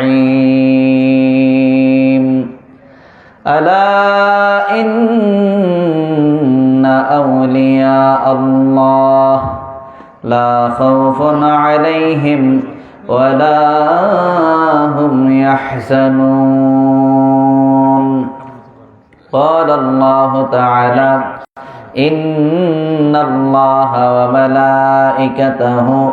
الرحيم. ألا إن أولياء الله لا خوف عليهم ولا هم يحزنون. قال الله تعالى إن الله وملائكته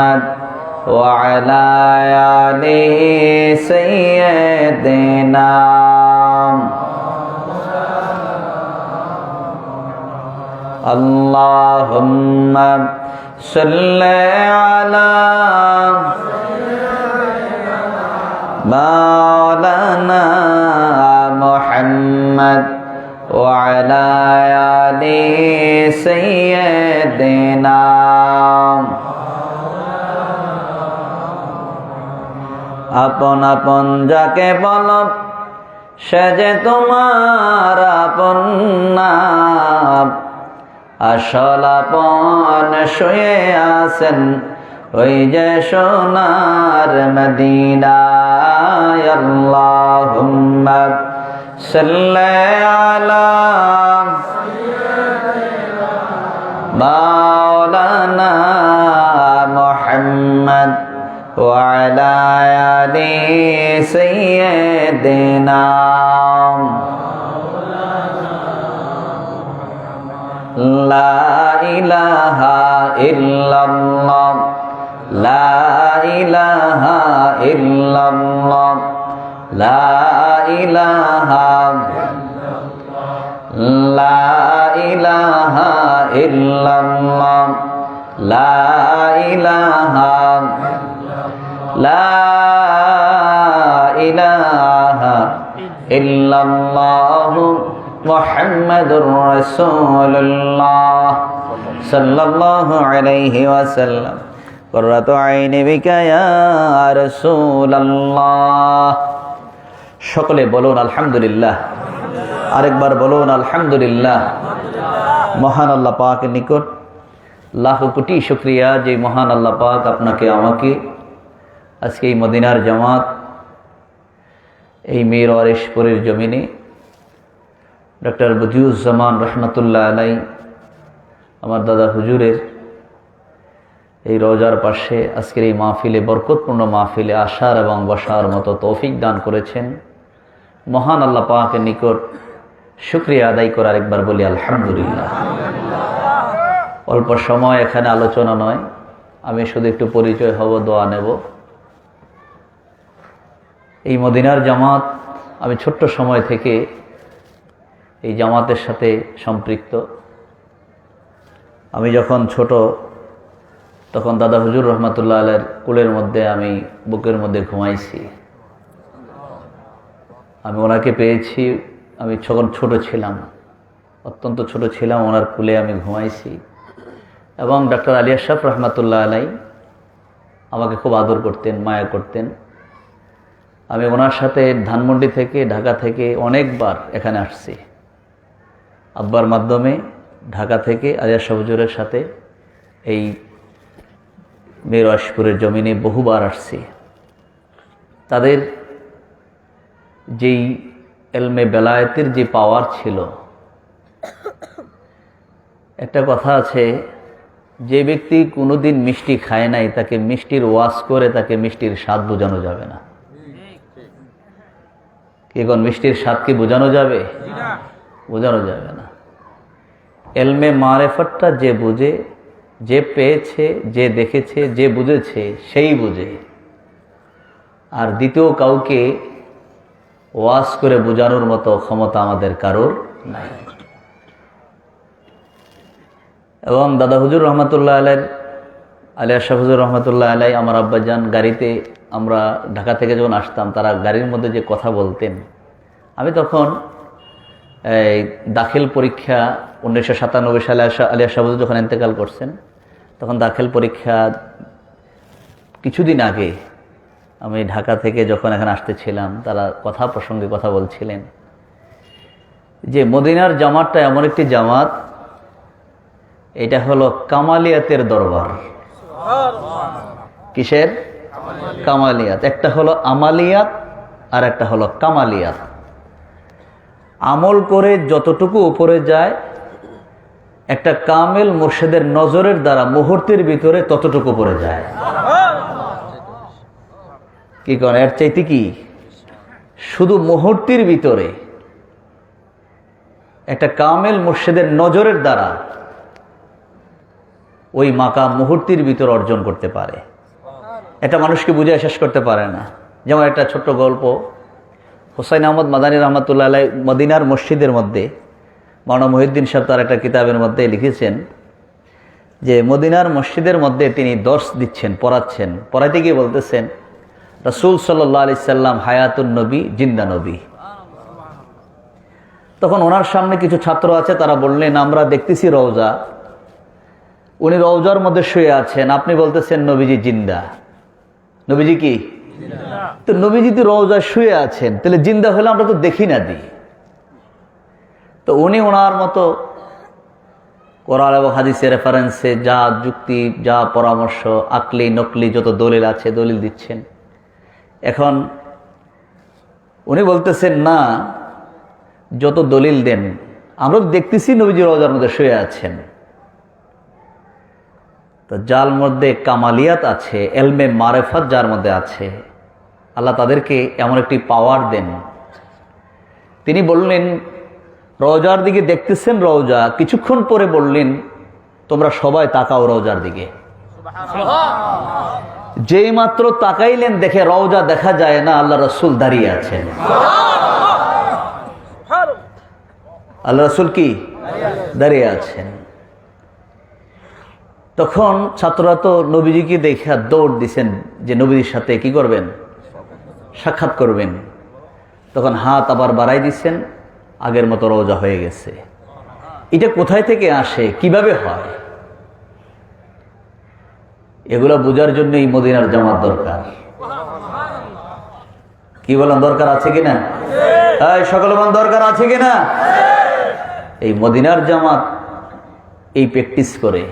محمد وعلى آل سيدنا اللهم صل على مولانا محمد وعلى آل سيدنا আপন আপন যাকে বল, সে যে তোমার আপন নাম আসল আপন শুয়ে আছেন ওই যে সোনার মদিনায়। আল্লাহুম্মা সাল্লি মাওলানা মুহাম্মদ। وعلى آل سيدنا لا إله إلا الله لا إله إلا الله لا إله لا إله إلا الله لا إله لا إله إلا الله محمد رسول الله صلى الله عليه وسلم قرة عين بك يا رسول الله সকলে বলুন আলহামদুলিল্লাহ আরেকবার বলুন আলহামদুলিল্লাহ মহান আল্লাহ পাকের নিকট লাখ কোটি শুক্রিয়া যে মহান আল্লাহ পাক আপনাকে আমাকে আজকে এই মদিনার জামাত, এই মীর ওয়ারেশপুরের জমিনে, ডক্টর বদিউজ্জামান রহমতুল্লাহ আলাই আমার দাদা হুজুরের এই রোজার পাশে আজকের এই মাহফিলে, বরকতপূর্ণ মাহফিলে আসার এবং বসার মতো তৌফিক দান করেছেন। মহান আল্লাহ পাকের নিকট শুক্রিয়া আদায় করার একবার বলি, আলহামদুলিল্লাহ। অল্প সময় এখানে আলোচনা নয়, আমি শুধু একটু পরিচয় হব, দোয়া নেব। এই মদিনার জামাত আমি ছোট্ট সময় থেকে এই জামাতের সাথে সম্পৃক্ত। আমি যখন ছোট, তখন দাদা হুজুর রহমতুল্লাহ আলের কুলের মধ্যে আমি বুকের মধ্যে ঘুমাইছি। আমি ওনাকে পেয়েছি, আমি যখন ছোট ছিলাম, অত্যন্ত ছোট ছিলাম, ওনার কুলে আমি ঘুমাইছি। এবং ডক্টর আলিয়া আশরাফ রহমতুল্লাহ আলাই আমাকে খুব আদর করতেন, মায়া করতেন। আমি ওনার সাথে ধানমন্ডি থেকে, ঢাকা থেকে অনেকবার এখানে আসছি। আব্বার মাধ্যমে ঢাকা থেকে আলিয়া সবজুরের সাথে এই মেরওয়াশপুরের জমিনে বহুবার আসছি। তাদের যেই এলমে বেলায়েতের যে পাওয়ার ছিল, একটা কথা আছে, যে ব্যক্তি কোনোদিন মিষ্টি খায় নাই, তাকে মিষ্টির ওয়াশ করে তাকে মিষ্টির স্বাদ বোঝানো যাবে না। কি কোন মিষ্টির স্বাদ কি বোঝানো যাবে? বোঝানো যাবে না। এলমে মারেফতটা যে বুঝে যে পেয়েছে যে দেখেছে যে বুঝেছে সেই বুঝে। আর দ্বিতীয় কাউকে ওয়াশ করে বোঝানোর মতো ক্ষমতা আমাদের কারোর নাই। এবং দাদা হুজুর রহমতুল্লাহ আলের আলিয়া হুজুর রহমতুল্লাহ আলাই আমার আব্বাজান গাড়িতে আমরা ঢাকা থেকে যখন আসতাম, তারা গাড়ির মধ্যে যে কথা বলতেন, আমি তখন এই দাখিল পরীক্ষা উনিশশো সাতানব্বই সালে আলিয়া শাহ হুজুর যখন ইন্তেকাল করছেন, তখন দাখিল পরীক্ষা কিছুদিন আগে আমি ঢাকা থেকে যখন এখানে আসতেছিলাম তারা কথা প্রসঙ্গে কথা বলছিলেন যে মদিনার জামাতটা এমন একটি জামাত, এটা হলো কামালিয়াতের দরবার। কিসের? কামালিয়াত। একটা হলো আমালিয়াত আর একটা হলো কামালিয়াত। আমল করে যতটুকু উপরে যায়, একটা কামেল মুর্শেদের নজরের দ্বারা মুহূর্তের ভিতরে ততটুকু উপরে যায়। কি করে এর চাইতে কি? শুধু মুহূর্তের ভিতরে। একটা কামেল মুর্শেদের নজরের দ্বারা ওই মাকা মুহূর্তের ভিতর অর্জন করতে পারে। এটা মানুষকে বুঝে শেষ করতে পারে না। যেমন একটা ছোট্ট গল্প, হোসাইন আহমদ মাদানী রহমতুল্লাহ আলাই মদিনার মসজিদের মধ্যে, মাওলানা মহিউদ্দিন সাহেব তার একটা কিতাবের মধ্যে লিখেছেন যে, মদিনার মসজিদের মধ্যে তিনি দর্শ দিচ্ছেন, পড়াচ্ছেন। পড়াইতে গিয়ে বলতেছেন, রসুল সাল্লাহ আলি সাল্লাম হায়াতুন নবী, জিন্দা নবী। তখন ওনার সামনে কিছু ছাত্র আছে, তারা বললেন, আমরা দেখতেছি রওজা। উনি রওজার মধ্যে শুয়ে আছেন। আপনি বলতেছেন, নবীজি জিন্দা। নবীজি কি? তো নবীজি তো রওজা শুয়ে আছেন, তাহলে জিন্দা হলে আমরা তো দেখি না দিই তো উনি ওনার মতো কোরআন এবং হাদিসের রেফারেন্সে যা যুক্তি, যা পরামর্শ, আকলি, নকলি, যত দলিল আছে দলিল দিচ্ছেন। এখন উনি বলতেছেন, না, যত দলিল দেন, আমরা দেখতেছি নবীজি রওজার মধ্যে শুয়ে আছেন। তো যার মধ্যে কামালিয়াত আছে, এলমে মারেফাত যার মধ্যে আছে, আল্লাহ তাদেরকে এমন একটি পাওয়ার দেন। তিনি বললেন রওজার দিকে দেখতেছেন রওজা কিছুক্ষণ পরে বললেন, তোমরা সবাই তাকাও রওজার দিকে। যেই মাত্র তাকাইলেন, দেখে রওজা দেখা যায় না, আল্লাহ রসুল দাঁড়িয়ে আছেন। আল্লাহ রসুল কি? দাঁড়িয়ে আছেন। তখন ছাত্ররা তো নবীজিকে দেখে দৌড় দিছেন যে নবীজির সাথে কি করবেন? সাক্ষাৎ করবেন। তখন হাত আবার বাড়াই দিচ্ছেন আগের মতো রোজা হয়ে গেছে। এটা কোথায় থেকে আসে? কীভাবে হয়? এগুলো বোঝার জন্য এই মদিনার জামাত দরকার। কি বলেন, দরকার আছে কিনা? সকল মান দরকার আছে কিনা? এই মদিনার জামাত এই প্র্যাকটিস করে।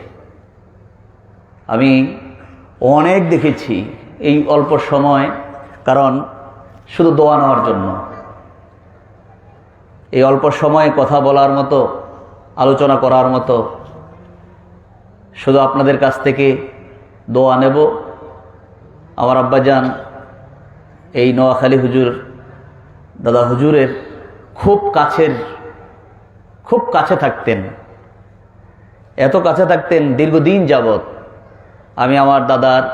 আমি অনেক দেখেছি এই অল্প সময়, কারণ শুধু দোয়া নেওয়ার জন্য। এই অল্প সময়ে কথা বলার মতো, আলোচনা করার মতো, শুধু আপনাদের কাছ থেকে দোয়া নেব। আমার আব্বাজান, এই নোয়াখালী হুজুর, দাদা হুজুরের খুব কাছের, খুব কাছে থাকতেন। এত কাছে থাকতেন দীর্ঘদিন যাবত আমি আমার দাদার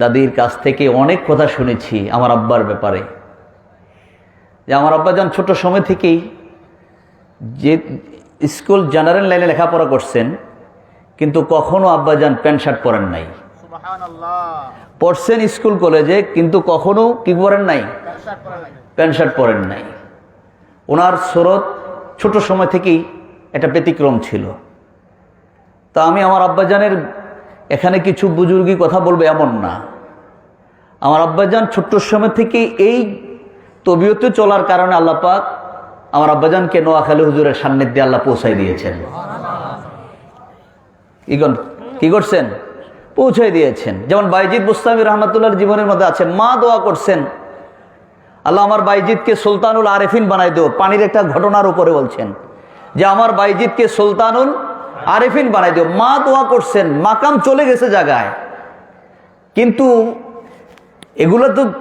দাদির কাছ থেকে অনেক কথা শুনেছি আমার আব্বার ব্যাপারে। যে আমার আব্বা যান ছোট সময় থেকেই যে স্কুল জেনারেল লাইনে লেখাপড়া করছেন কিন্তু কখনো আব্বাজান প্যান্ট শার্ট পরেন নাই। পড়ছেন স্কুল কলেজে কিন্তু কখনো কি পরেন নাই? প্যান্ট শার্ট পরেন নাই। ওনার স্রোত ছোট সময় থেকেই একটা ব্যতিক্রম ছিল। তা আমি আমার আব্বাজানের এখানে কিছু বুজুর্গি কথা বলবে এমন না। আমার আব্বাজান ছোট্ট সময় থেকে এই তবিয়তে চলার কারণে আল্লাহ পাক আমার আব্বাজানকে নোয়াখালী হুজুরের সান্নিধ্যে আল্লাহ পৌঁছাই দিয়েছেন। কি কি করছেন? পৌঁছাই দিয়েছেন। যেমন বাইজিদ মুস্তামি রহমতুল্লাহর জীবনের মধ্যে আছে, মা দোয়া করছেন। আল্লাহ আমার বাইজিদকে সুলতানুল আরেফিন বানাই দেও, পানির একটা ঘটনার উপরে বলছেন। যে আমার বাইজিদকে সুলতানুল আরেফিন বানাই দিও। মা দোয়া করছেন, মাকাম চলে গেছে জায়গায়। কিন্তু এগুলো তো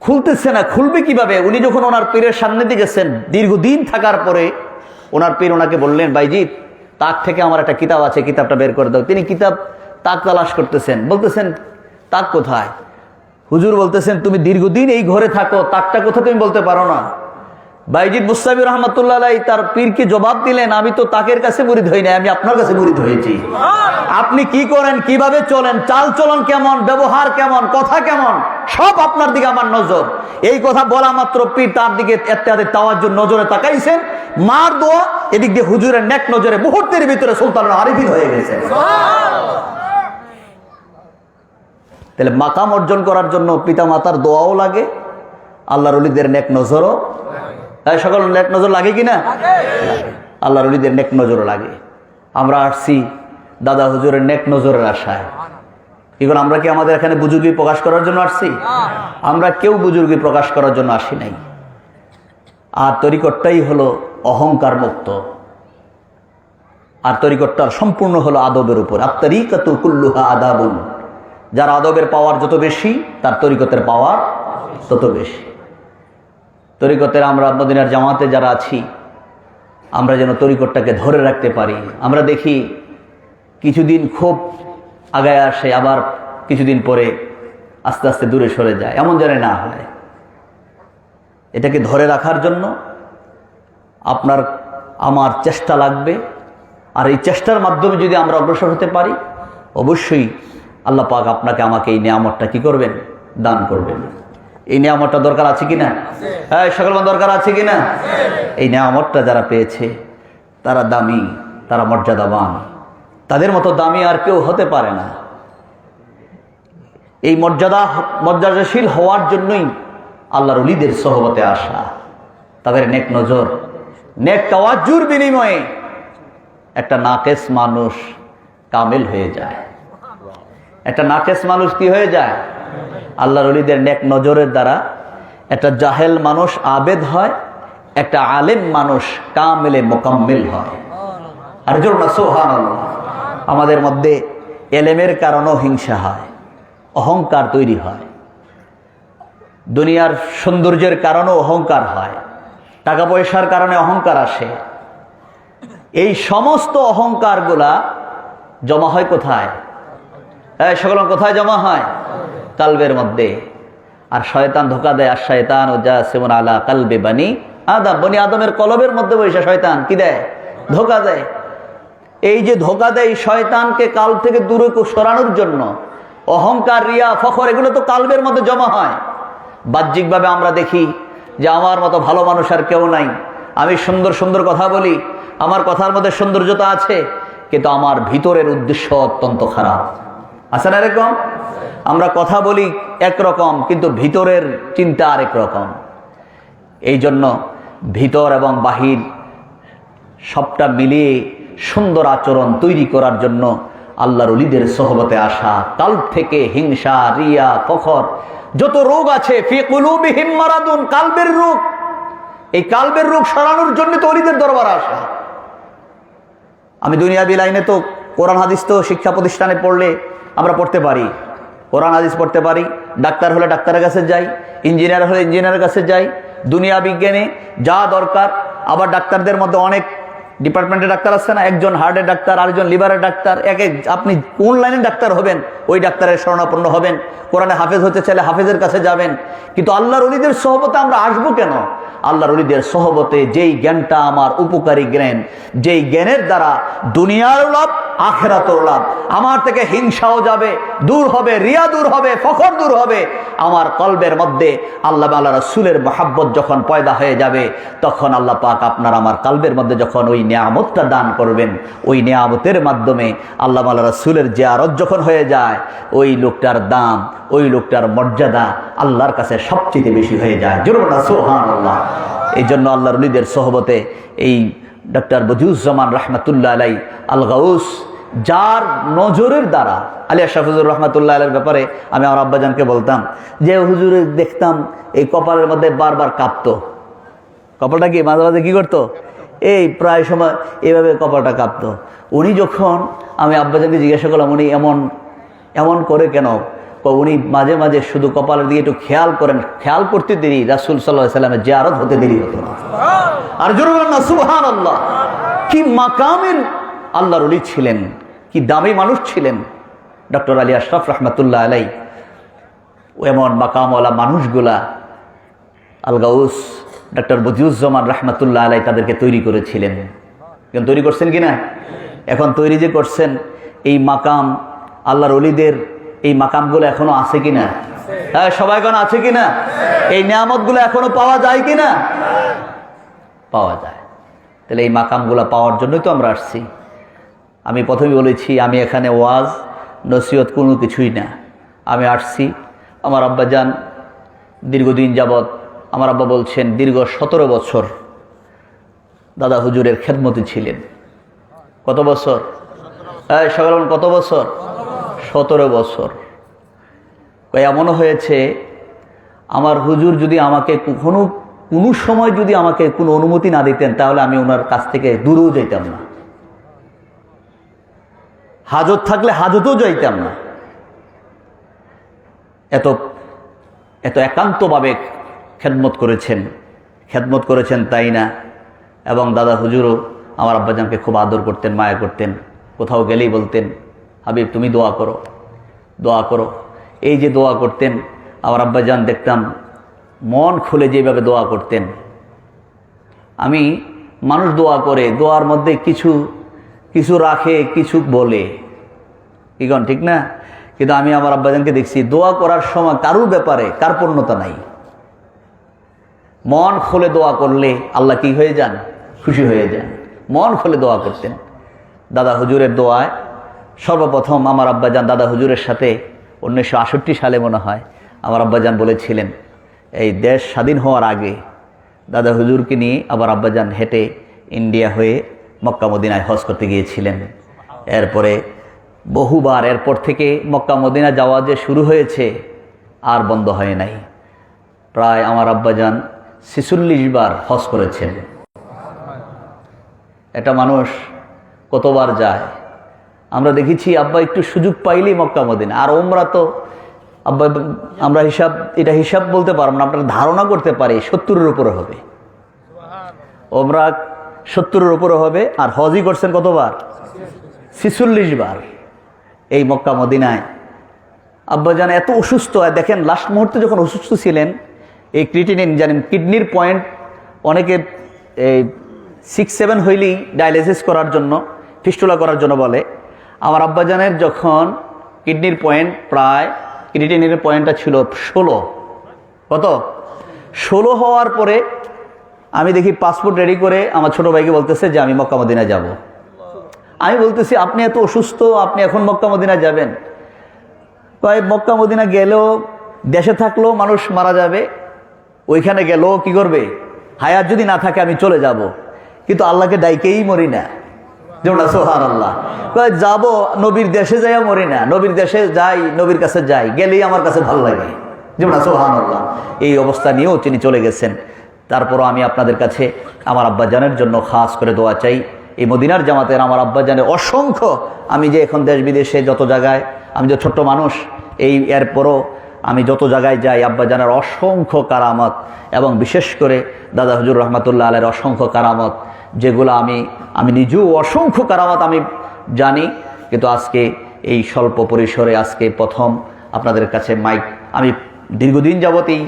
খুলতেছে না, খুলবে কীভাবে? উনি যখন ওনার পীরের সামনে দিয়ে গেছেন, দীর্ঘদিন থাকার পরে ওনার পীর ওনাকে বললেন বাইজিৎ তাক থেকে আমার একটা কিতাব আছে, কিতাবটা বের করে দাও। তিনি কিতাব তাক তালাশ করতেছেন, বলতেছেন, তাক কোথায়? হুজুর বলতেছেন, তুমি দীর্ঘদিন এই ঘরে থাকো, তাকটা কোথায় তুমি বলতে পারো না? বাইজিদ মুস্তাবির রহমতুল্লাহ তার পীরকে জবাব দিলেন? আমি তো তাকের কাছে মুরিদ হই নাই, আমি আপনার কাছে মুরিদ হয়েছি। আপনি কি করেন? কীভাবে চলেন? চাল চলন কেমন? ব্যবহার কেমন? কথা কেমন? সব আপনার দিকে আমার নজর। এই কথা বলা মাত্র পীর তার দিকে ইত্যাদি তাওয়াজ্জুর নজরে তাকাইছেন। মার দোয়া এদিক দিয়ে হুজুরের নেক নজরে মুহূর্তের ভিতরে সুলতান আরিফিন হয়ে গেছে। তাহলে মাকাম অর্জন করার জন্য পিতা মাতার দোয়াও লাগে, আল্লাহর অলিদের নেক নজরও তাই সকল নেক নজর লাগে কি না? আল্লাহর অলিদের নেক নজরও লাগে। আমরা আসছি দাদা হুজুরের নেক নজরের আশায়। এখন আমরা কি আমাদের এখানে বুজুর্গি প্রকাশ করার জন্য আসছি? আমরা কেউ বুজুর্গি প্রকাশ করার জন্য আসি নাই। আর তরিকটটাই হলো অহংকার মুক্ত। আর তরিকটটার সম্পূর্ণ হলো আদবের উপর। আত্মারিকাতু কুল্লুহা আদাবুন। যার আদবের পাওয়ার যত বেশি, তার তরিকতের পাওয়ার তত বেশি। তরিকতের আমরা মদিনার জামাতে যারা আছি, আমরা যেন তরিকতটাকে ধরে রাখতে পারি। আমরা দেখি কিছুদিন খুব আগায় আসে, আবার কিছুদিন পরে আস্তে আস্তে দূরে সরে যায়। এমন যেন না হয়। এটাকে ধরে রাখার জন্য আপনার, আমার চেষ্টা লাগবে। আর এই চেষ্টার মাধ্যমে যদি আমরা অগ্রসর হতে পারি, অবশ্যই আল্লাহ পাক আপনাকে আমাকে এই নিয়ামতটা কী করবেন? দান করবেন। এই নিয়ামতটা দরকার আছে কিনা? হ্যাঁ সকল দরকার আছে কিনা? এই নিয়ামতটা যারা পেয়েছে তারা দামি তারা মর্যাদাবান। তাদের মতো দামি আর কেউ হতে পারে না। এই মর্যাদা মর্যাদাশীল হওয়ার জন্যই আল্লাহর অলিদের সহবতে আসা। তাদের নেক নজর নেক তাওয়াজ্জুর বিনিময়ে একটা নাকেস মানুষ কামেল হয়ে যায়। একটা নাকেস মানুষ কি হয়ে যায়? আল্লাহর অলিদের নেক নজরের দ্বারা একটা জাহেল মানুষ আবেদ হয়, একটা আলেম মানুষ কামেলে মোকাম্মিল হয়। আর সোহান আমাদের মধ্যে এলেমের কারণেও হিংসা হয়, অহংকার তৈরি হয়। দুনিয়ার সৌন্দর্যের কারণেও অহংকার হয় টাকা পয়সার কারণে অহংকার আসে। এই সমস্ত অহংকারগুলা জমা হয় কোথায়? সকল কোথায় জমা হয়? কালবের মধ্যে। আর শয়তান ধোকা দেয়, আর শয়তান ও যা সেমন আলা কালবে বানি আদম। বনি আদমের কলবের মধ্যে বসে শয়তান কি দেয়? ধোকা দেয়। এই যে ধোকা দেয় শয়তানকে কাল থেকে দূরে সরানোর জন্য, অহংকার, রিয়া, ফখর, এগুলো তো কালবের মধ্যে জমা হয়। বাহ্যিকভাবে আমরা দেখি যে আমার মতো ভালো মানুষ আর কেউ নাই। আমি সুন্দর সুন্দর কথা বলি, আমার কথার মধ্যে সৌন্দর্যতা আছে, কিন্তু আমার ভিতরের উদ্দেশ্য অত্যন্ত খারাপ। আছে না এরকম? আমরা কথা বলি একরকম কিন্তু ভিতরের চিন্তা আরেক রকম। এই জন্য ভিতর এবং বাহির সবটা মিলিয়ে সুন্দর আচরণ তৈরি করার জন্য আল্লাহর অলিদের সহবতে আসা, কাল থেকে হিংসা, রিয়া, ফখর, যত রোগ আছে কালবের রোগ। এই কালবের রোগ সরানোর জন্য তো অলিদের দরবার আসা। আমি দুনিয়াবি লাইনে তো কোরআন, হাদিস তো শিক্ষা প্রতিষ্ঠানে পড়লে আমরা পড়তে পারি। কোরআন, হাদিস পড়তে পারি। ডাক্তার হলে ডাক্তারের কাছে যাই, ইঞ্জিনিয়ার হলে ইঞ্জিনিয়ারের কাছে যাই। দুনিয়া বিজ্ঞানে যা দরকার, আবার ডাক্তারদের মধ্যে অনেক ডিপার্টমেন্টের ডাক্তার আছে না? একজন হার্টের ডাক্তার, আরেকজন লিভারের ডাক্তার। এক এক আপনি কোন লাইনের ডাক্তার হবেন, ওই ডাক্তারের শরণাপন্ন হবেন। কোরআনে হাফেজ হতে চাইলে হাফেজের কাছে যাবেন। কিন্তু আল্লাহর অলিদের সহবতে আমরা আসব কেন? আল্লাহর অলিদের সহবতে যেই জ্ঞানটা আমার উপকারী জ্ঞান, যেই জ্ঞানের দ্বারা দুনিয়ার লাভ, আখেরাতর লাভ, আমার থেকে হিংসাও যাবে, দূর হবে, রিয়া দূর হবে, ফখর দূর হবে, আমার কলবের মধ্যে আল্লাহ আল্লাহ রসুলের মহাব্বত যখন পয়দা হয়ে যাবে, তখন আল্লাহ পাক আপনার আমার কালবের মধ্যে যখন ওই নিয়ামতটা দান করবেন, ওই নিয়ামতের মাধ্যমে আল্লাহ আল্লাহ রসুলের যে আরত যখন হয়ে যায়, ওই লোকটার দাম, ওই লোকটার মর্যাদা আল্লাহর কাছে সবচেয়ে বেশি হয়ে যায়। জরুর সোহান আল্লাহ এই জন্য আল্লাহর উলিদের সহবতে এই ডক্টর বদিউজ্জামান রহমতুল্লাহ আলাই আল গাউস যার নজরের দ্বারা, আলিয়া শাফিজুর রহমতুল্লাহ আলের ব্যাপারে আমি আমার আব্বাজানকে বলতাম, যে হুজুরে দেখতাম এই কপালের মধ্যে বারবার কাঁপতো। কপালটা কি মাঝে মাঝে কি করতো? এই প্রায় সময় এভাবে কপালটা কাঁপতো। উনি যখন, আমি আব্বাজানকে জিজ্ঞাসা করলাম, উনি এমন এমন করে কেন? উনি মাঝে মাঝে শুধু কপালের দিকে একটু খেয়াল করেন। খেয়াল করতে দেরি, রাসুল সাল্লাহ সাল্লামের জিয়ারত হতে দেরি হতো আর জোরে বলেন না সুবহান আল্লাহ কি মাকামের আল্লাহর অলি ছিলেন, কি দামি মানুষ ছিলেন। ডক্টর আলী আশরাফ রহমতুল্লাহ আলাই এমন মাকামওয়ালা মানুষগুলা আলগাউস, ডক্টর বদিউজ্জামান রহমতুল্লাহ আলাই তাদেরকে তৈরি করেছিলেন। তৈরি করছেন কি না এখন তৈরি যে করছেন, এই মাকাম আল্লাহর অলিদের এই মাকামগুলো এখনও আছে কি না হ্যাঁ সবাই এখন আছে কি না এই নিয়ামতগুলো এখনও পাওয়া যায় কি না পাওয়া যায়। তাহলে এই মাকামগুলো পাওয়ার জন্যই তো আমরা আসছি। আমি প্রথমে বলেছি, আমি এখানে ওয়াজ, নসিহত কোনো কিছুই না। আমি আসছি, আমার আব্বা যান, দীর্ঘদিন যাবৎ আমার আব্বা বলছেন, দীর্ঘ সতেরো বছর দাদা হুজুরের খেদমতি ছিলেন। কত বছর? হ্যাঁ সকাল কত বছর? সতেরো বছর। এমনও হয়েছে আমার হুজুর যদি আমাকে কখনো কোনো সময় যদি আমাকে কোনো অনুমতি না দিতেন, তাহলে আমি ওনার কাছ থেকে দূরেও যেতাম না। হাজত থাকলে হাজতেও যাইতাম না। এত এত একান্তভাবে খেদমত করেছেন খেদমত করেছেন তাই না? এবং দাদা হুজুরও আমার আব্বাজানকে খুব আদর করতেন, মায়া করতেন, কোথাও গেলেই বলতেন হাবিব, তুমি দোয়া করো দোয়া করো। এই যে দোয়া করতেন, আমার আব্বাজান দেখতাম, মন খুলে যেভাবে দোয়া করতেন। আমি মানুষ দোয়া করে, দোয়ার মধ্যে কিছু কিছু রাখে, কিছু বলে। কন, ঠিক না? কিন্তু আমি আমার আব্বাজানকে দেখছি, দোয়া করার সময় কারুর ব্যাপারে কার পূর্ণতা নাই। মন খুলে দোয়া করলে আল্লাহ কি হয়ে যান? খুশি হয়ে যান। মন খুলে দোয়া করতেন। দাদা হুজুরের দোয়ায় সর্বপ্রথম আমার আব্বাজান দাদা হুজুরের সাথে উনিশশো সালে মনে হয় আমার আব্বাজান বলেছিলেন, এই দেশ স্বাধীন হওয়ার আগে দাদা হুজুরকে নিয়ে আবার আব্বাজান হেঁটে ইন্ডিয়া হয়ে মক্কা মদিনায় হজ করতে গিয়েছিলেন। এরপরে বহুবার এরপর থেকে মক্কা মদিনা যাওয়া যে শুরু হয়েছে আর বন্ধ হয় নাই। প্রায় আমার আব্বাজান ছিচল্লিশ বার হজ করেছেন। এটা মানুষ কতবার যায়? আমরা দেখেছি আব্বা একটু সুযোগ পাইলেই মক্কা, মদিনা। আর ওমরা তো, আব্বা, আমরা হিসাব, এটা হিসাব বলতে পারব না, আপনারা ধারণা করতে পারি সত্তরের উপরে হবে। ওমরা সত্তরের উপরে হবে, আর হজই করছেন কতবার? ছিচল্লিশ বার এই মক্কা, মদিনায়। আব্বাজান এত অসুস্থ হয় দেখেন লাস্ট মুহূর্তে যখন অসুস্থ ছিলেন, এই ক্রিটিনিন জানেন কিডনির পয়েন্ট অনেকে, এই সিক্স সেভেন হইলেই ডায়ালিসিস করার জন্য ফিস্টুলা করার জন্য বলে। আমার আব্বাজানের যখন কিডনির পয়েন্ট প্রায় ক্রিটিনিনের পয়েন্টটা ছিল ষোলো। কত? ষোলো হওয়ার পরে আমি দেখি পাসপোর্ট রেডি করে আমার ছোট ভাইকে বলতেছে যে, আমি মক্কা মদিনা যাব। আমি বলতেছি, আপনি এত অসুস্থ, আপনি এখন মক্কা মদিনা যাবেন? কয়, মক্কা মদিনা গেলেও দেশে থাকলেও মানুষ মারা যাবে, ওইখানে গেলেও কি করবে? হায়াত যদি না থাকে আমি চলে যাব। কিন্তু আল্লাহকে ডাইকেই মরি না। যেমন সোহান আল্লাহ যাব, নবীর দেশে যাইয়া মরি না। নবীর দেশে যাই, নবীর কাছে যাই, গেলেই আমার কাছে ভালো লাগে। যেমন সোহান আল্লাহ এই অবস্থা নিয়েও তিনি চলে গেছেন। তারপরও আমি আপনাদের কাছে আমার আব্বাজানের জন্য খাস করে দোয়া চাই। এই মদিনার জামাতের আমার আব্বাজানের অসংখ্য, আমি যে এখন দেশ বিদেশে যত জায়গায়, আমি যে ছোট্ট মানুষ, এই এরপরও আমি যত জায়গায় যাই, আব্বাজানের অসংখ্য কারামত এবং বিশেষ করে দাদা হজুর রহমতুল্লাহ আলের অসংখ্য কারামত। যেগুলো আমি আমি নিজেও অসংখ্য কারামত আমি জানি, কিন্তু আজকে এই স্বল্প পরিসরে আজকে প্রথম আপনাদের কাছে মাইক। আমি দীর্ঘদিন যাবতেই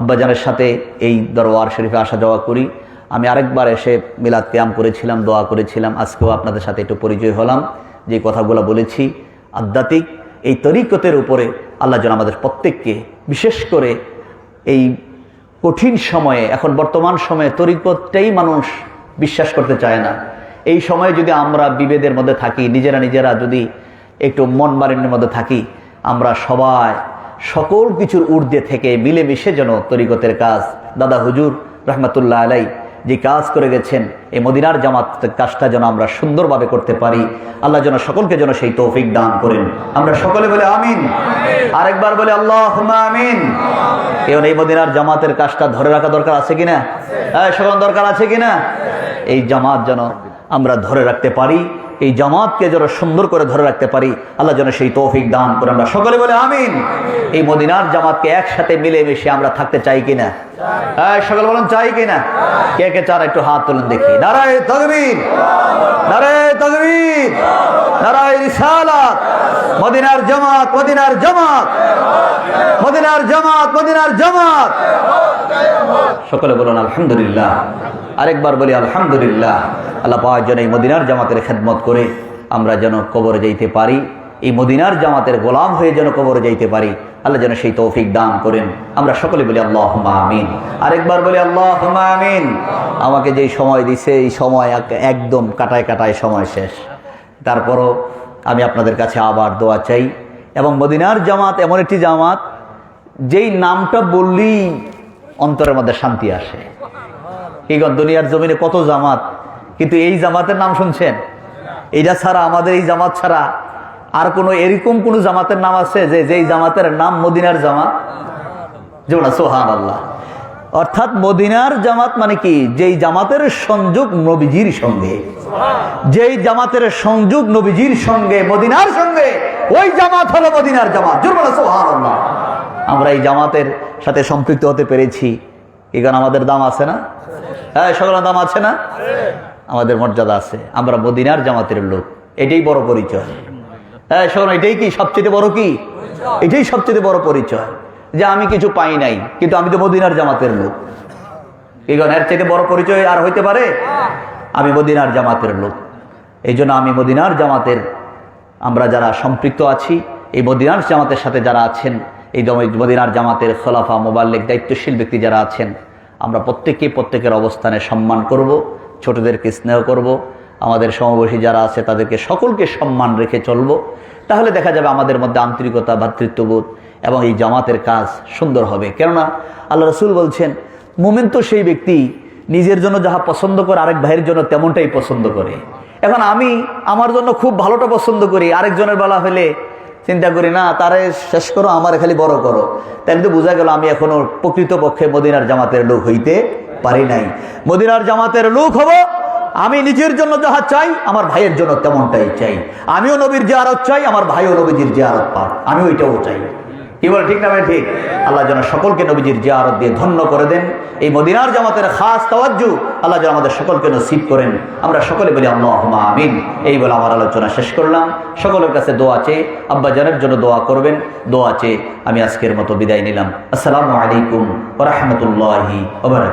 আব্বাজানের সাথে এই দরবার শরীফে আসা যাওয়া করি। আমি আরেকবার এসে মিলাদ ক্যাম করেছিলাম, দোয়া করেছিলাম, আজকেও আপনাদের সাথে একটু পরিচয় হলাম। যে কথাগুলো বলেছি, আধ্যাত্মিক এই তরিকতের উপরে আল্লাহ যেন আমাদের প্রত্যেককে, বিশেষ করে এই কঠিন সময়ে, এখন বর্তমান সময়ে তরিকতটাই মানুষ বিশ্বাস করতে চায় না। এই সময়ে যদি আমরা বিভেদের মধ্যে থাকি, নিজেরা নিজেরা যদি একটু মন মালিন্যের মধ্যে থাকি, আমরা সবাই সকল কিছুর ঊর্ধ্বে থেকে মিলেমিশে যেন তরিকতের কাজ। দাদা হুজুর রহমতুল্লাহ আলাই যে কাজ করে গেছেন এই মদিনার জামাত কাজটা যেন আমরা সুন্দরভাবে করতে পারি। আল্লাহ যেন সকলকে যেন সেই তৌফিক দান করেন। আমরা সকলে বলে আমিন। আরেকবার বলে আল্লাহ আমিন। এই মদিনার জামাতের কাজটা ধরে রাখা দরকার আছে কিনা? হ্যাঁ সকল দরকার আছে কিনা? এই জামাত যেন আমরা ধরে রাখতে পারি, এই জামাতকে যেন সুন্দর করে ধরে রাখতে পারি, আল্লাহ যেন সেই তৌফিক দান করে আমরা সকলে বলে আমিন। এই মদিনার জামাতকে একসাথে মিলেমিশে আমরা থাকতে চাই কিনা? হ্যাঁ সকলে বলেন চাই কিনা? কে কে চার একটু হাত তুলেন দেখি। নারায় মদিনার জামাত মদিনার জামাত। মদিনার জামাত মদিনার জামাত। সকলে বলুন আলহামদুলিল্লাহ। আরেকবার বলি, আলহামদুলিল্লাহ, আল্লাহ পাওয়ার জন্য এই মদিনার জামাতের খেদমত করে আমরা যেন কবরে যাইতে পারি, এই মদিনার জামাতের গোলাম হয়ে যেন কবরে যাইতে পারি, আল্লাহ যেন সেই তৌফিক দান করেন। আমরা সকলে বলি আল্লাহ আমিন। আরেকবার বলি আল্লাহ আমিন। আমাকে যেই সময় দিছে, এই সময় একদম কাটায় কাটায় সময় শেষ। তারপরও আমি আপনাদের কাছে আবার দোয়া চাই, এবং মদিনার জামাত এমন একটি জামাত, যেই নামটা বললেই অন্তরের মধ্যে শান্তি আসে। এই দুনিয়ার জমিনে কত জামাত? কিন্তু এই জামাতের নাম শুনছেন? এইটা ছাড়া, আমাদের এই জামাত ছাড়া আর কোনো, এরকম কোনো জামাতের নাম আছে যে, যেই জামাতের নাম মদিনার জামাত? যেমন সোহান আল্লাহ অর্থাৎ মদিনার জামাত মানে কি? যেই জামাতের সংযোগ নবীজির সঙ্গে। যেই জামাতের সংযোগ নবীজির সঙ্গে, মদিনার সঙ্গে, ওই জামাত হলো মদিনার জামাত। আমরা এই জামাতের সাথে সম্পৃক্ত হতে পেরেছি। এখানে আমাদের দাম আছে না? হ্যাঁ সকলের দাম আছে না? আমাদের মর্যাদা আছে। আমরা মদিনার জামাতের লোক। এটাই বড় পরিচয়। হ্যাঁ শোন, এটাই কি সবচেয়ে বড় কি? এটাই সবচেয়ে বড় পরিচয়। যে আমি কিছু পাই নাই, কিন্তু আমি তো মদিনার জামাতের লোক। এখানে এর চাইতে বড় পরিচয় আর হইতে পারে? আমি মদিনার জামাতের লোক। এই আমি মদিনার জামাতের, আমরা যারা সম্পৃক্ত আছি, এই মদিনার জামাতের সাথে যারা আছেন, এই মদিনার জামাতের খোলাফা, মোবাল্লিক, দায়িত্বশীল ব্যক্তি যারা আছেন আমরা প্রত্যেককে প্রত্যেকের অবস্থানে সম্মান করব, ছোটদেরকে স্নেহ করব, আমাদের সমবয়সী যারা আছে তাদেরকে সকলকে সম্মান রেখে চলব। তাহলে দেখা যাবে আমাদের মধ্যে আন্তরিকতা ভ্রাতৃত্ববোধ এবং এই জামাতের কাজ সুন্দর হবে। কেননা আল্লাহ রসুল বলছেন, মোমেন তো সেই ব্যক্তি, নিজের জন্য যাহা পছন্দ করে, আরেক ভাইয়ের জন্য তেমনটাই পছন্দ করে। এখন আমি আমার জন্য খুব ভালোটা পছন্দ করি, আরেকজনের বেলা হলে চিন্তা করি, না, তারে শেষ করো, আমার খালি বড় করো। তাই কিন্তু বোঝা গেল আমি এখনও প্রকৃতপক্ষে মদিনার জামাতের লোক হইতে পারি নাই। মদিনার জামাতের লোক হব, আমি নিজের জন্য যাহা চাই, আমার ভাইয়ের জন্য তেমনটাই চাই। আমিও নবীর যে আরত চাই, আমার ভাইও নবীজির যে আরত পাক আমি ওইটাও চাই। কি বলে, ঠিক না ভাই? ঠিক। আল্লাহ যেন সকলকে নবীজির জিয়ারত দিয়ে ধন্য করে দেন। এই মদিনার জামাতের খাস তাওয়াজ্জু আল্লাহ যেন আমাদের সকলকে নসিব করেন। আমরা সকলে বলি আল্লাহ আমিন। এই বলে আমার আলোচনা শেষ করলাম। সকলের কাছে দোয়া চেয়ে, আব্বা জানের জন্য দোয়া করবেন। দোয়া চেয়ে আমি আজকের মতো বিদায় নিলাম। আসসালামু আলাইকুম রহমতুল্লাহি